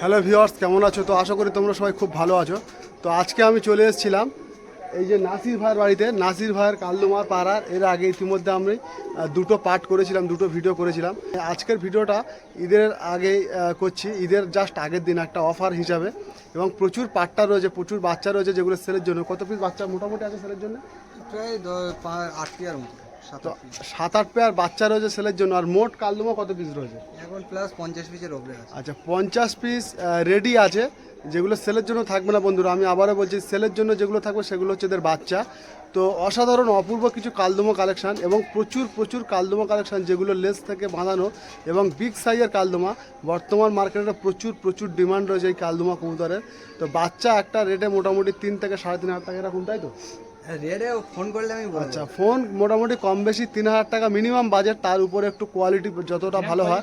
Hello viewers কেমন আছো? তো আশা করি তোমরা সবাই খুব ভালো আছো। তো আজকে আমি চলে এসেছিলাম এই যে নাসির ভাইয়ের বাড়িতে, নাসির ভাইয়ের কাল্লুমার পাড়ার এর আগে ইতিমধ্যে আমি দুটো পার্ট করেছিলাম, দুটো ভিডিও করেছিলাম। আজকের ভিডিওটা ঈদের আগে করছি। ঈদের জাস্ট আগের দিন একটা অফার হিসাবে। এবং প্রচুর পার্টটা রয়েছে, প্রচুর বাচ্চা রয়েছে যেগুলো সেলের জন্য। কত পিস বাচ্চা মোটামুটি আছে সেলের জন্য? প্রায় আট পেয়ার মতো। সাত আট পেয়ার বাচ্চা রয়েছে সেলের জন্য। আর মোট কাল্লুমা কত পিস রয়েছে? এখন প্লাস পঞ্চাশ পিসের ওপরে আছে। আচ্ছা পঞ্চাশ পিস রেডি আছে। যেগুলো সেলের জন্য থাকবে না বন্ধুরা আমি আবারও বলছি সেলের জন্য যেগুলো থাকবে সেগুলো হচ্ছে এদের বাচ্চা। তো অসাধারণ অপূর্ব কিছু কালদমো কালেকশন এবং প্রচুর প্রচুর কালদমো কালেকশন যেগুলো লেস থেকে বাঁধানো এবং বিগ সাইজের কালদমা। বর্তমান মার্কেটে প্রচুর প্রচুর ডিমান্ড রয়েছে এই কালদমা কবুতরের। তো বাচ্চা একটা রেটে মোটামুটি তিন থেকে সাড়ে তিন হাজার টাকা এরকম তাই তো? ফোন করলে আমি আচ্ছা ফোন মোটামুটি কম বেশি তিন হাজার টাকা মিনিমাম বাজেট তার উপরে একটু কোয়ালিটি যতটা ভালো হয়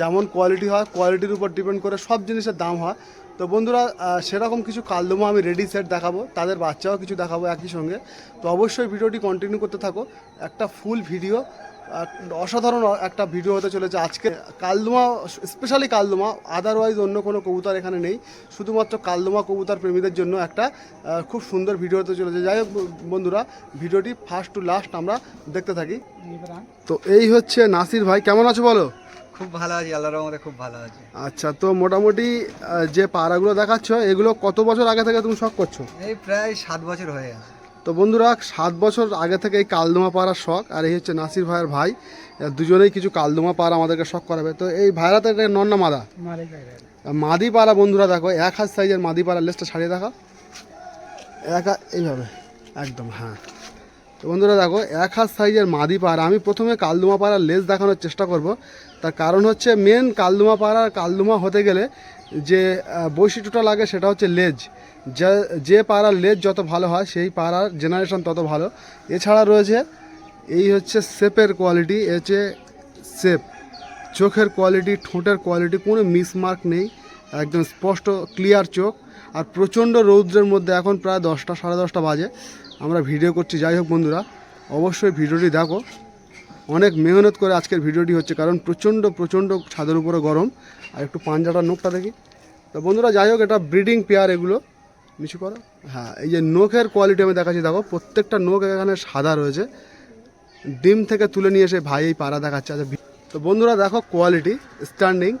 যেমন কোয়ালিটি হয় কোয়ালিটির উপর ডিপেন্ড করে সব জিনিসের দাম হয়। তো বন্ধুরা সেরকম কিছু কালদমা আমি রেডি সেট দেখাবো তাদের বাচ্চাও কিছু দেখাবো একই সঙ্গে। তো অবশ্যই ভিডিওটি কন্টিনিউ করতে থাকো একটা ফুল ভিডিও অসাধারণ একটা ভিডিও হতে চলেছে আজকে। কালদমা স্পেশালি কালদমা আদারওয়াইজ অন্য কোনো কবুতর এখানে নেই শুধুমাত্র কালদমা কবুতর প্রেমীদের জন্য একটা খুব সুন্দর ভিডিও হতে চলেছে। যাই হোক বন্ধুরা ভিডিওটি ফার্স্ট টু লাস্ট আমরা দেখতে থাকি। তো এই হচ্ছে নাসির ভাই কেমন আছো বলো? খুব ভালো আছি আল্লাহর রহমতে খুব ভালো আছে। আচ্ছা তো মোটামুটি যে পাড়াগুলো দেখাচ্ছ এগুলো কত বছর আগে থেকে তুমি শখ করছ? এই প্রায় সাত বছর হয়ে গেছে। তো বন্ধুরা সাত বছর আগে থেকে এই কালদমা পাড়ার শখ আর এই হচ্ছে নাসির ভাইয়ের ভাই। দুজনেই কিছু কালদমা পাড়া আমাদেরকে শখ করাবে। তো এই ভাইরা তো এটা নন্না মাদা। মাদি পাড়া। বন্ধুরা দেখো এক হাত সাইজের মাদি পাড়া লেসটা ছাড়িয়ে দেখা এক এইভাবে একদম হ্যাঁ। তো বন্ধুরা দেখো, এক হাত সাইজের মাদি পাড়া আমি প্রথমে কালদুমা পাড়ার লেজ দেখানোর চেষ্টা করব। তার কারণ হচ্ছে মেন কালদুমা পাড়ার কালদুমা হতে গেলে যে বৈশিষ্ট্যটা লাগে সেটা হচ্ছে লেজ। যে পাড়ার লেজ যত ভালো হয়, সেই পাড়ার জেনারেশন তত ভালো। এছাড়া রয়েছে, এই হচ্ছে শেপের কোয়ালিটি হচ্ছে শেপ। চোখের কোয়ালিটি ঠোঁটের কোয়ালিটি কোনো মিসমার্ক নেই। একদম স্পষ্ট ক্লিয়ার চোখ। আর প্রচণ্ড রৌদ্রের মধ্যে এখন প্রায় দশটা, সাড়ে দশটা বাজে। আমরা ভিডিও করছি। যাই হোক বন্ধুরা, অবশ্যই ভিডিওটি দেখো। অনেক মেহনত করে আজকের ভিডিওটি হচ্ছে, কারণ প্রচণ্ড প্রচণ্ড ছাদের উপরে গরম। আর একটু পাঞ্জাটার নোখটা দেখি। তো বন্ধুরা, যাই হোক, এটা ব্রিডিং পেয়ার এগুলো। নিচু করো। হ্যাঁ এই যে নোখের কোয়ালিটি আমি দেখাচ্ছি, দেখো, প্রত্যেকটা নোখ এখানে সাদা রয়েছে। ডিম থেকে তুলে নিয়ে এসে ভাই এই পাড়া দেখাচ্ছে। আচ্ছা তো বন্ধুরা, দেখো কোয়ালিটি স্ট্যান্ডিং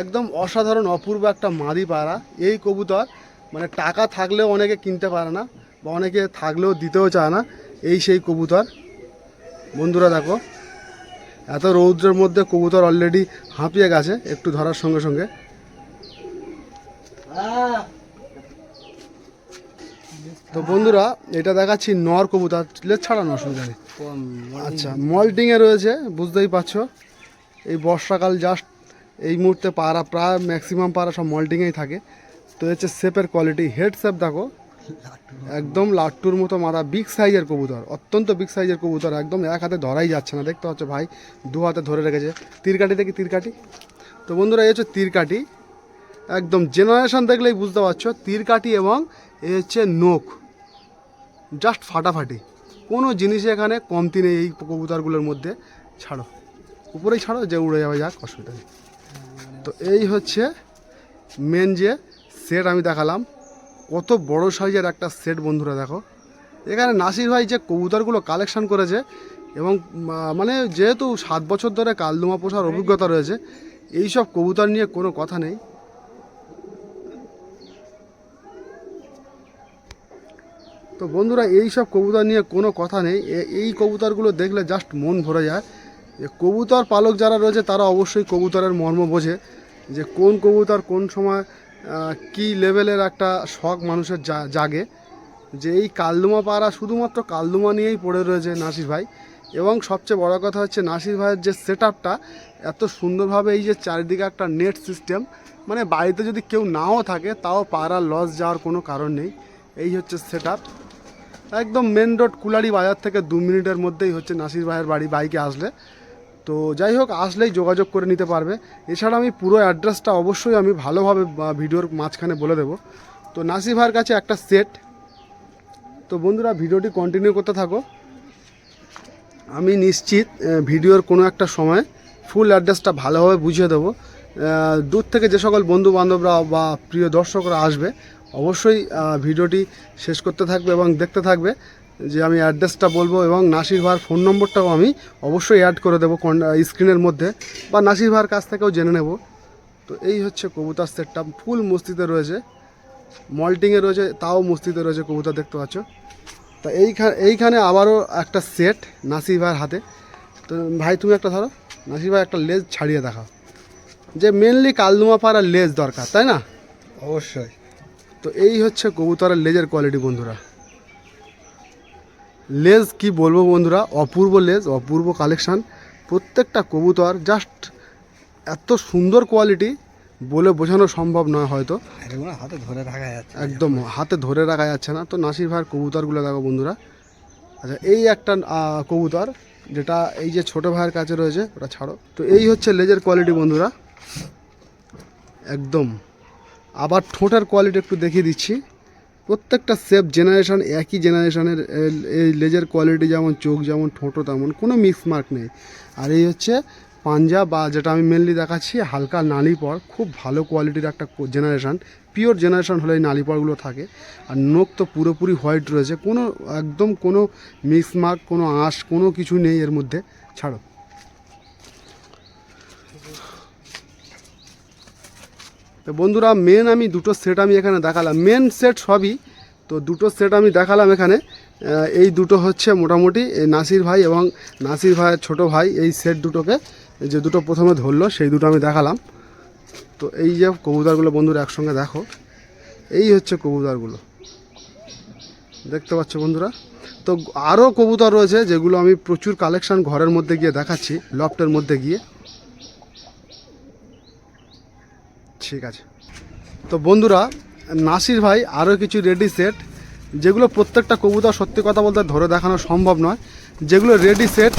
একদম অসাধারণ, অপূর্ব একটা মাদি পাড়া। এই কবুতর মানে টাকা থাকলেও অনেকে কিনতে পারে না। বা অনেকে থাকলেও দিতেও চায় না, এই সেই কবুতর। বন্ধুরা দেখো, এত রৌদ্রের মধ্যে কবুতর অলরেডি হাঁপিয়ে গেছে, একটু ধরার সঙ্গে সঙ্গে। তো বন্ধুরা, এটা দেখাচ্ছি নর কবুতর লেজ ছাড়ানো অসুবিধা নেই। আচ্ছা মল্টিংয়ে রয়েছে, বুঝতেই পারছ। এই বর্ষাকাল জাস্ট এই মুহূর্তে পাড়া, প্রায় ম্যাক্সিমাম পাড়া সব মল্টিংয়েই থাকে। তো হচ্ছে শেপের কোয়ালিটি হেড শেপ দেখো। একদম লাট্টুর মতো মাথা বিগ সাইজের কবুতর, অত্যন্ত বিগ সাইজের কবুতর, একদম এক হাতে ধরাই যাচ্ছে না। দেখতে পাচ্ছ ভাই, দু হাতে ধরে রেখেছে। তীরকাঠি দেখি, তীরকাঠি? তো বন্ধুরা, এই হচ্ছে তীরকাঠি। একদম জেনারেশন দেখলেই বুঝতে পারছ, তীরকাঠি এবং এ হচ্ছে নোখ। জাস্ট ফাটাফাটি। কোনো জিনিসে এখানে কমতি নেই এই কবুতরগুলোর মধ্যে। ছাড়ো। উপরেই ছাড়ো, যে উড়ে যাবে, যাক, অসুবিধা নেই। তো এই হচ্ছে মেন যে সেট আমি দেখালাম। কত বড় সাইজের একটা সেট বন্ধুরা দেখো। এখানে নাসির ভাই যে কবুতরগুলো কালেকশন করেছে এবং মানে যেহেতু সাত বছর ধরে কালদুমা পোষার অভিজ্ঞতা রয়েছে এই সব কবুতর নিয়ে কোনো কথা নেই। তো বন্ধুরা এই সব কবুতর নিয়ে কোনো কথা নেই। এই কবুতরগুলো দেখলে জাস্ট মন ভরে যায়। যে কবুতর পালক যারা রয়েছে, তারা অবশ্যই কবুতরের মর্ম বোঝে। যে কোন কবুতর কোন সময় কি লেভেলের একটা শখ মানুষের জাগে যে এই কালদুমা পাড়া শুধুমাত্র কালদুমা নিয়েই পড়ে রয়েছে নাসির ভাই। এবং সবচেয়ে বড় কথা হচ্ছে নাসির ভাইয়ের যে সেট এত সুন্দরভাবে এই যে চারিদিকে একটা নেট সিস্টেম মানে বাড়িতে যদি কেউ নাও থাকে, তাও পাড়া লস যাওয়ার কোনো কারণ নেই। এই হচ্ছে সেট একদম মেন রোড কুলারি বাজার থেকে দু মিনিটের মধ্যেই হচ্ছে নাসির ভাইয়ের বাড়ি, বাইকে আসলে। তো যাই হোক, আসলেই যোগাযোগ করে নিতে পারবে। এছাড়া আমি পুরো অ্যাড্রেসটা অবশ্যই আমি ভালোভাবে ভিডিওর মাঝখানে বলে দেবো। তো নাসি ভাইয়ের কাছে একটা সেট। তো বন্ধুরা, ভিডিওটি কন্টিনিউ করতে থাকো। আমি নিশ্চিত ভিডিওর কোনো একটা সময় ফুল অ্যাড্রেসটা ভালোভাবে বুঝিয়ে দেবো। দূর থেকে যে সকল বন্ধু বান্ধবরা বা প্রিয় দর্শকরা আসবে, অবশ্যই ভিডিওটি শেষ করতে থাকবে এবং দেখতে থাকবে। যে আমি অ্যাড্রেসটা বলব এবং নাসির ভাইয়ের ফোন নম্বরটাও আমি অবশ্যই অ্যাড করে দেবো স্ক্রিনের মধ্যে বা নাসির ভাইয়ের কাছ থেকেও জেনে নেব। তো এই হচ্ছে কবুতার সেটটা ফুল মস্তিতে রয়েছে। মল্টিংয়ে রয়েছে তাও মস্তিতে রয়েছে কবুতর দেখতে পাচ্ছ। তা এইখানে এইখানে আবারও একটা সেট নাসির ভাইয়ের হাতে। তো ভাই তুমি একটা ধরো। নাসির ভাই একটা লেজ ছাড়িয়ে দেখাও। যে মেনলি কালদুমা পাড়ার লেজ দরকার তাই না? অবশ্যই। তো এই হচ্ছে কবুতরের লেজের কোয়ালিটি বন্ধুরা। লেজ কি বলব বন্ধুরা? অপূর্ব লেজ অপূর্ব কালেকশান প্রত্যেকটা কবুতর জাস্ট এত সুন্দর কোয়ালিটি বলে বোঝানো সম্ভব নয় হয়তো। হাতে ধরে রাখা যাচ্ছে। একদম হাতে ধরে রাখা যাচ্ছে না। তো নাসির ভাইয়ের কবুতরগুলো দেখো বন্ধুরা। আচ্ছা এই একটা কবুতর যেটা এই যে ছোট ভাইয়ের কাছে রয়েছে ওটা ছাড়ো। তো এই হচ্ছে লেজের কোয়ালিটি বন্ধুরা। একদম। আবার ঠোঁটের কোয়ালিটি একটু দেখিয়ে দিচ্ছি। প্রত্যেকটা সেফ জেনারেশন একই জেনারেশনের এই লেজের কোয়ালিটি যেমন চোখ যেমন ঠোঁটো তেমন কোনো মিক্স মার্ক নেই। আর এই হচ্ছে পাঞ্জা বা যেটা আমি মেনলি দেখাচ্ছি, হালকা নালি নালিপর খুব ভালো কোয়ালিটির একটা জেনারেশান পিওর জেনারেশান হলে এই নালি নালিপরগুলো থাকে। আর নোখ তো পুরোপুরি হোয়াইট রয়েছে, কোনো, একদম কোনো মিক্স মার্ক কোনো আঁশ, কোনো কিছু নেই এর মধ্যে। ছাড়ো। তো বন্ধুরা মেন আমি দুটো সেট আমি এখানে দেখালাম। মেন সেট সবই, তো দুটো সেট আমি দেখালাম এখানে। এই দুটো হচ্ছে মোটামুটি নাসির ভাই এবং নাসির ভাইয়ের ছোট ভাই এই সেট দুটোকে যে দুটো প্রথমে ধরলো, সেই দুটো আমি দেখালাম। তো এই যে কবুতরগুলো বন্ধুরা একসঙ্গে দেখো, এই হচ্ছে কবুতরগুলো। দেখতে পাচ্ছ বন্ধুরা? তো আরও কবুতর রয়েছে যেগুলো আমি প্রচুর কালেকশান ঘরের মধ্যে গিয়ে দেখাচ্ছি লফটের মধ্যে গিয়ে। ঠিক আছে। তো বন্ধুরা, নাসির ভাই আরও কিছু রেডি সেট যেগুলো প্রত্যেকটা কবুতর সত্যি কথা বলতে ধরে দেখানো সম্ভব নয়। যেগুলো রেডি সেট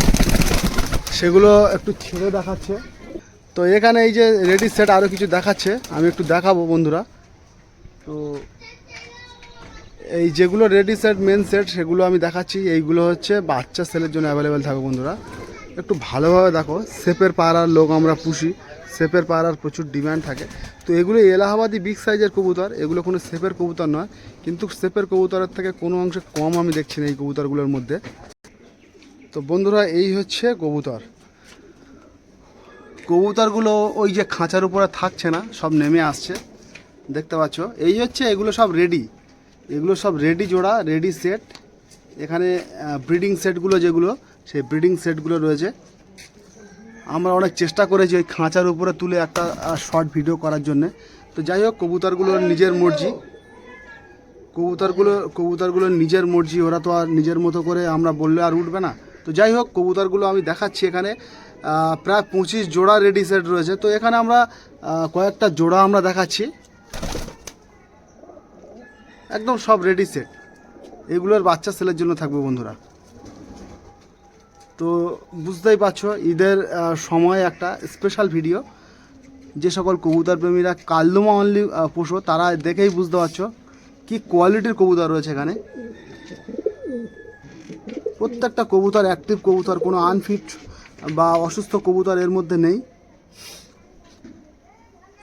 সেগুলো একটু ছেড়ে দেখাচ্ছে। তো এখানে এই যে রেডি সেট আরও কিছু দেখাচ্ছে, আমি একটু দেখাবো বন্ধুরা। তো এই যেগুলো রেডি সেট মেন সেট সেগুলো আমি দেখাচ্ছি। এইগুলো হচ্ছে বাচ্চা সেলের জন্য অ্যাভেলেবেল থাকবে বন্ধুরা। একটু ভালোভাবে দেখো সেপের পাড়ার লোক আমরা পুষি। সেপের পাড়ার প্রচুর ডিম্যান্ড থাকে। তো এগুলো এলাহাবাদি বিগ সাইজের কবুতর, এগুলো কোনো সেপের কবুতর নয়, কিন্তু সেপের কবুতরের থেকে কোনো অংশে কম আমি দেখছি না এই কবুতরগুলোর মধ্যে। তো বন্ধুরা, এই হচ্ছে কবুতর। কবুতরগুলো ওই যে খাঁচার উপরে থাকছে না, সব নেমে আসছে। দেখতে পাচ্ছ? এই হচ্ছে, এগুলো সব রেডি এগুলো সব রেডি জোড়া রেডি সেট এখানে ব্রিডিং সেটগুলো যেগুলো, সেই ব্রিডিং সেটগুলো রয়েছে। আমরা অনেক চেষ্টা করেছি ওই খাঁচার উপরে তুলে একটা শর্ট ভিডিও করার জন্য। তো যাই হোক কবুতরগুলোর নিজের মর্জি। কবুতরগুলো কবুতরগুলোর নিজের মর্জি, ওরা তো আর নিজের মতো করে আমরা বললে আর উঠবে না। তো যাই হোক, কবুতরগুলো আমি দেখাচ্ছি এখানে। প্রায় পঁচিশ জোড়া রেডি সেট রয়েছে। তো এখানে আমরা কয়েকটা জোড়া আমরা দেখাচ্ছি। একদম সব রেডি সেট এগুলোর বাচ্চা সেলের জন্য থাকবে বন্ধুরা। তো বুঝতেই পারছ ঈদের সময় একটা স্পেশাল ভিডিও যে সকল কবুতর প্রেমীরা কালদমা অনলি পোষো তারা দেখেই বুঝতে পারছ কি কোয়ালিটির কবুতর রয়েছে এখানে। প্রত্যেকটা কবুতর অ্যাক্টিভ কবুতর কোনো আনফিট বা অসুস্থ কবুতর এর মধ্যে নেই।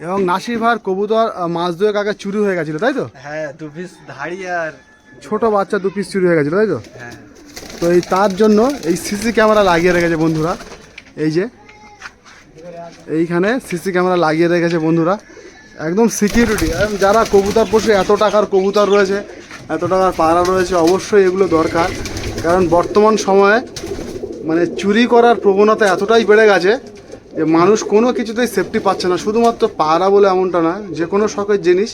এবং নাসির ভাইয়ের কবুতর মাস দুয়েক আগে চুরি হয়ে গেছিল তাই তো? হ্যাঁ দু পিস ধাড়ি আর ছোট বাচ্চা দু পিস চুরি হয়ে গেছিল তাই তো? হ্যাঁ। তো এই তার জন্য এই সিসি ক্যামেরা লাগিয়ে রেখেছে বন্ধুরা। এই যে, এইখানে সিসি ক্যামেরা লাগিয়ে রেখেছে বন্ধুরা। একদম সিকিউরিটি যারা কবুতর পোষে, এত টাকার কবুতর রয়েছে, এত টাকার পাড়া রয়েছে, অবশ্যই এগুলো দরকার। কারণ বর্তমান সময়ে মানে চুরি করার প্রবণতা এতটাই বেড়ে গেছে যে মানুষ কোনো কিছুতেই সেফটি পাচ্ছে না। শুধুমাত্র পাড়া বলে এমনটা না, যে কোনো শখের জিনিস,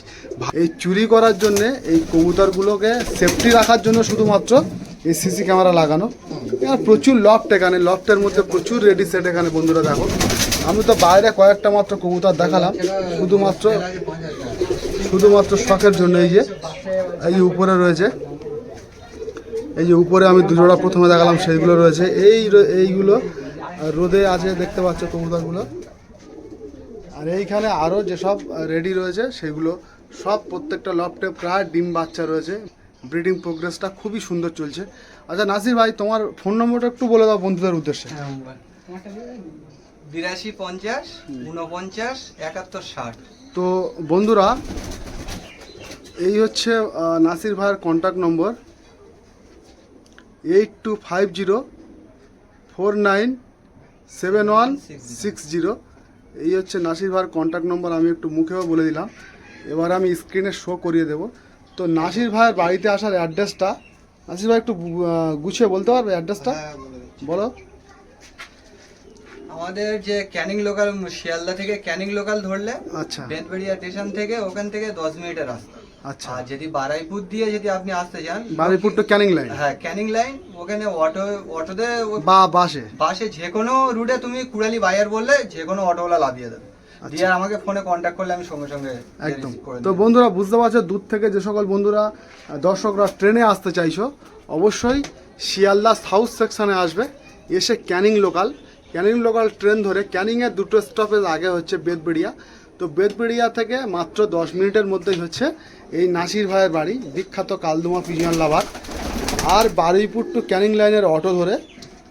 এই চুরি করার জন্যে এই কবুতরগুলোকে সেফটি রাখার জন্য শুধুমাত্র এই সিসি ক্যামেরা লাগানো। এখানে প্রচুর লফট এখানে লফটের মধ্যে প্রচুর রেডি সেট এখানে বন্ধুরা দেখো। আমি তো বাইরে কয়েকটা মাত্র কবুতর দেখালাম, শুধুমাত্র শুধুমাত্র শখের জন্য এই যে, এই উপরে রয়েছে। এই যে উপরে আমি দুজোড়া প্রথমে দেখালাম, সেইগুলো রয়েছে। এই এইগুলো রোদে আছে, দেখতে পাচ্ছ কবুতরগুলো। আর এইখানে আরও যেসব রেডি রয়েছে সেগুলো সব প্রত্যেকটা লফটে প্রায় ডিম বাচ্চা রয়েছে। ব্রিডিং প্রোগ্রেসটা খুবই সুন্দর চলছে। আচ্ছা নাসির ভাই তোমার ফোন নম্বরটা একটু বলে দাও বন্ধুদের উদ্দেশ্যে। বিরাশি পঞ্চাশ উনপঞ্চাশ একাত্তর ষাট। তো বন্ধুরা এই হচ্ছে নাসির ভাইয়ের contact number eight two five zero four nine seven one six zero এই হচ্ছে নাসির ভাইয়ের কন্ট্যাক্ট নম্বর আমি একটু মুখেও বলে দিলাম। এবার আমি স্ক্রিনে শো করিয়ে দেব। তো নাসির ভাইয়ের বাড়িতে আসার অ্যাড্রেসটা নাসির ভাই একটু গুছিয়ে বলতে পারবে অ্যাড্রেসটা? হ্যাঁ, বলে আমাদের যে ক্যানিং লোকাল শিয়ালদা থেকে ক্যানিং লোকাল ধরলে আচ্ছা। বেতবেড়িয়া স্টেশন থেকে ওখান থেকে দশ মিনিটের রাস্তা। আচ্ছা। আর যদি বারাইপুর দিয়ে যদি আপনি আসতে চান বারিপুর টু ক্যানিং লাইন হ্যাঁ ক্যানিং লাইন ওখানে অটো অটোতে বা বাসে। বাসে যে কোনো রুটে তুমি কুড়ালি বাজার বললে যে কোনো অটোওয়ালা লাভিয়ে দেবে। দিয়ে আমাকে ফোনে কন্ট্যাক্ট করলে আমি সঙ্গে সঙ্গে আচ্ছা। একদম। তো বন্ধুরা বুঝতে পারছ দূর থেকে যে সকল বন্ধুরা দর্শকরা ট্রেনে আসতে চাইছো অবশ্যই শিয়ালদা সাউথ সেকশনে আসবে এসে Canning local Canning local train ধরে ক্যানিংয়ের দুটো স্টপেজ আগে হচ্ছে বেদবেড়িয়া তো বেদবেড়িয়া থেকে মাত্র দশ মিনিটের মধ্যেই হচ্ছে এই নাসির ভাইয়ের বাড়ি বিখ্যাত কালদুমা পিজিয়ান লাভার। আর বারুইপুর টু ক্যানিং লাইনের অটো ধরে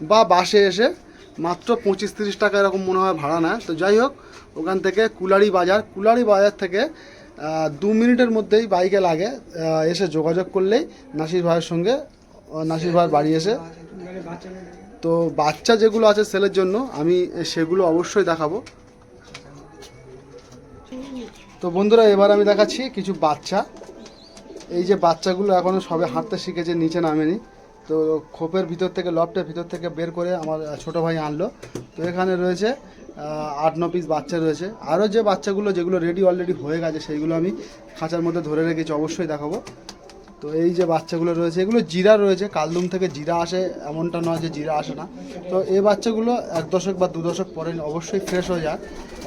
বা বাসে এসে মাত্র পঁচিশ তিরিশ টাকা এরকম মনে হয় ভাড়া নেয়। তো যাই হোক ওখান থেকে কুলারি বাজার। কুলারি বাজার থেকে দু মিনিটের মধ্যেই বাইকে লাগে এসে যোগাযোগ করলেই নাসির ভাইয়ের সঙ্গে নাসির ভাইয়ের বাড়ি এসে। তো বাচ্চা যেগুলো আছে সেলের জন্য, আমি সেগুলো অবশ্যই দেখাবো। তো বন্ধুরা, এবার আমি দেখাচ্ছি কিছু বাচ্চা। এই যে বাচ্চাগুলো এখনও সবে হাঁটতে শিখেছে, নিচে নামেনি। তো খোপের ভিতর থেকে, লফটের ভিতর থেকে বের করে আমার ছোট ভাই আনলো। তো এখানে রয়েছে আট, ন পিস বাচ্চা রয়েছে। আরও যে বাচ্চাগুলো, যেগুলো রেডি অলরেডি হয়ে গেছে, সেইগুলো আমি খাঁচার মধ্যে ধরে রেখেছি, অবশ্যই দেখাবো। তো এই যে বাচ্চাগুলো রয়েছে, এগুলো জিরা রয়েছে, কালদুম থেকে জিরা আসে, এমনটা নয় যে জিরা আসে না। তো এই বাচ্চাগুলো এক দশক বা দু দশক পরে অবশ্যই ফ্রেশ হয়ে যায়।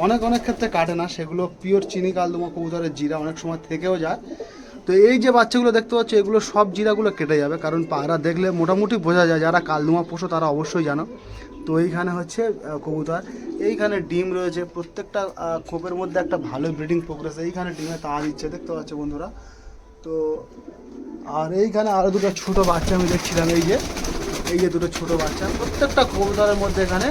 অনেক অনেক ক্ষেত্রে কাটে না, সেগুলো পিওর চিনি, কালদুমা কবুতরের জিরা অনেক সময় থেকেও যায়। তো এই যে বাচ্চাগুলো দেখতে পাচ্ছ, এগুলো সব জিরাগুলো কেটে যাবে। কারণ পায়রা দেখলে মোটামুটি বোঝা যায় যারা কালদুমা পোষো তারা অবশ্যই জানো। তো এইখানে হচ্ছে কবুতর। এইখানে ডিম রয়েছে। প্রত্যেকটা খোপের মধ্যে একটা ভালো ব্রিডিং প্রোগ্রেস। এইখানে ডিমে তা দিচ্ছে, দেখতে পাচ্ছ বন্ধুরা? তো, আর এইখানে আরও দুটো ছোট বাচ্চা আমি দেখছিলাম, এই যে এই যে দুটো ছোট বাচ্চা। প্রত্যেকটা কবুতরের মধ্যে এখানে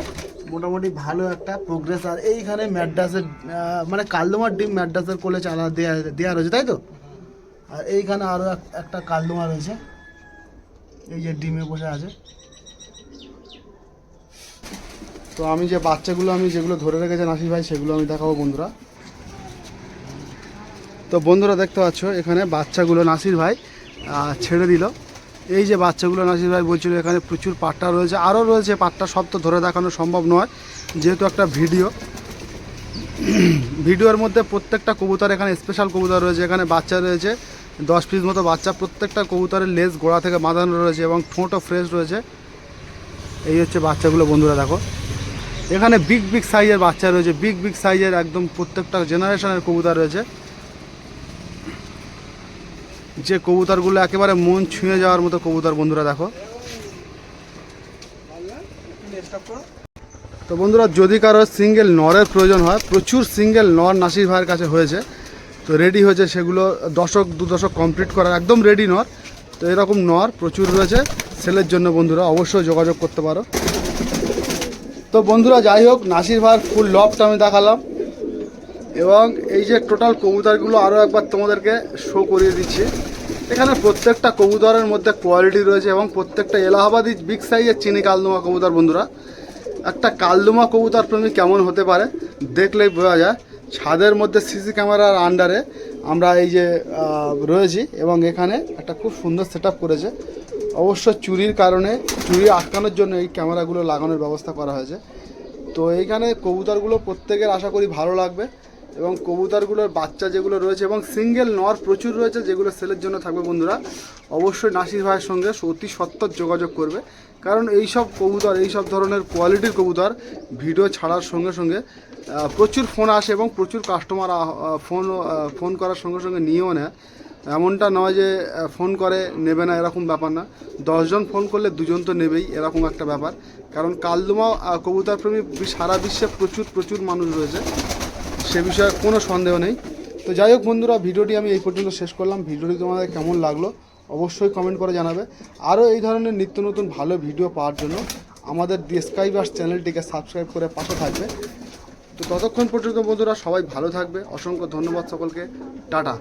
মোটামুটি ভালো একটা প্রোগ্রেস। আর এইখানে ম্যাড্রাসের মানে কালদমার ডিম ম্যাড্রাসের কোলে চালা দেয়া দেওয়া রয়েছে, তাই তো? আর এইখানে আরও একটা কালদমা রয়েছে। এই যে ডিমে বসে আছে। তো আমি যে বাচ্চাগুলো আমি যেগুলো ধরে রেখেছে নাসির ভাই, সেগুলো আমি দেখাবো বন্ধুরা। তো বন্ধুরা দেখতে পাচ্ছ, এখানে বাচ্চাগুলো নাসির ভাই ছেড়ে দিল। এই যে বাচ্চাগুলো নাসির ভাই বলছিল, এখানে প্রচুর পাট্টা রয়েছে। আরও রয়েছে পাট্টা, সব তো ধরে দেখানো সম্ভব নয়, যেহেতু একটা ভিডিও। ভিডিওর মধ্যে প্রত্যেকটা কবুতর এখানে স্পেশাল কবুতর রয়েছে। এখানে বাচ্চা রয়েছে দশ পিস মতো বাচ্চা, প্রত্যেকটা কবুতরের লেজ গোড়া থেকে বাঁধানো রয়েছে এবং ঠোঁটও ফ্রেশ রয়েছে। এই হচ্ছে বাচ্চাগুলো বন্ধুরা, দেখো। এখানে বিগ বিগ সাইজের বাচ্চা রয়েছে বিগ বিগ সাইজের একদম প্রত্যেকটা জেনারেশনের কবুতর রয়েছে। যে কবুতরগুলো একেবারে মন ছুঁয়ে যাওয়ার মতো কবুতর বন্ধুরা, দেখো। তো বন্ধুরা, যদি কারও সিঙ্গেল নরের প্রয়োজন হয়, প্রচুর সিঙ্গেল নর নাসির ভাইয়ের কাছে হয়েছে। তো রেডি হয়েছে সেগুলো দশক, দু দশক কমপ্লিট করার একদম রেডি নর। তো এরকম নর প্রচুর রয়েছে। সেলের জন্য বন্ধুরা অবশ্যই যোগাযোগ করতে পারো। তো বন্ধুরা যাই হোক নাসির ভাইয়ের ফুল লবটা আমি দেখালাম। এবং এই যে টোটাল কবুতরগুলো আরও একবার তোমাদেরকে শো করিয়ে দিচ্ছি। এখানে প্রত্যেকটা কবুতরের মধ্যে কোয়ালিটি রয়েছে এবং প্রত্যেকটা এলাহাবাদি বিগ সাইজের চিনি কালদমা কবুতর বন্ধুরা। একটা কালদমা কবুতর প্রেমী কেমন হতে পারে দেখলেই বোঝা যায়। ছাদের মধ্যে সিসি ক্যামেরার আন্ডারে আমরা এই যে রয়েছি এবং এখানে একটা খুব সুন্দর সেট করেছে। অবশ্য চুরির কারণে, চুরি আটকানোর জন্য এই ক্যামেরাগুলো লাগানোর ব্যবস্থা করা হয়েছে। তো এইখানে কবুতরগুলো প্রত্যেকের আশা করি ভালো লাগবে এবং কবুতরগুলোর বাচ্চা যেগুলো রয়েছে এবং সিঙ্গেল নর প্রচুর রয়েছে যেগুলো সেলের জন্য থাকবে বন্ধুরা। অবশ্যই নাসির ভাইয়ের সঙ্গে অতি সত্তর যোগাযোগ করবে। কারণ এই সব কবুতর এই সব ধরনের কোয়ালিটির কবুতর ভিডিও ছাড়ার সঙ্গে সঙ্গে প্রচুর ফোন আসে এবং প্রচুর কাস্টমার ফোন ফোন করার সঙ্গে সঙ্গে নিয়েও নেয়। এমনটা নয় যে ফোন করে নেবে না, এরকম ব্যাপার না। দশজন ফোন করলে দুজন তো নেবেই, এরকম একটা ব্যাপার। কারণ কালদুমা কবুতর প্রেমী সারা বিশ্বে প্রচুর প্রচুর মানুষ রয়েছে। সে বিষয়ে কোনো সন্দেহ নেই। তো যাই হোক বন্ধুরা, ভিডিওটি আমি এই পর্যন্ত শেষ করলাম। ভিডিওটি তোমাদের কেমন লাগল অবশ্যই কমেন্ট করে জানাবে। আরও এই ধরনের নিত্য নতুন ভালো ভিডিও পাওয়ার জন্য আমাদের দি স্কাইবার্স চ্যানেলটিকে সাবস্ক্রাইব করে পাশে থাকবে। তো ততক্ষণ পর্যন্ত বন্ধুরা সবাই ভালো থাকবে। অসংখ্য ধন্যবাদ সকলকে। টাটা।